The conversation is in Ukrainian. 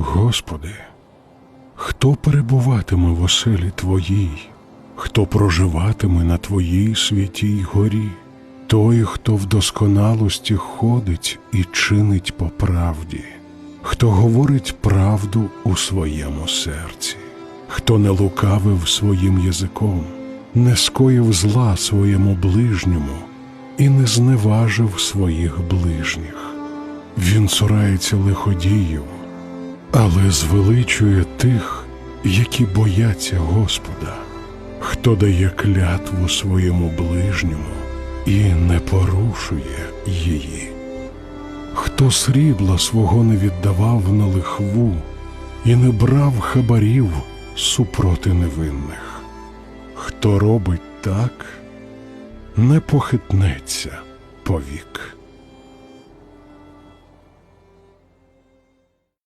Господи, хто перебуватиме в оселі Твоїй, хто проживатиме на Твоїй святій горі, той, хто в досконалості ходить і чинить по правді, хто говорить правду у своєму серці, хто не лукавив своїм язиком, не скоїв зла своєму ближньому і не зневажив своїх ближніх. Він цурається лиходіїв, але звеличує тих, які бояться Господа, хто дає клятву своєму ближньому і не порушує її, хто срібла свого не віддавав на лихву і не брав хабарів супроти невинних, хто робить так, не похитнеться повік.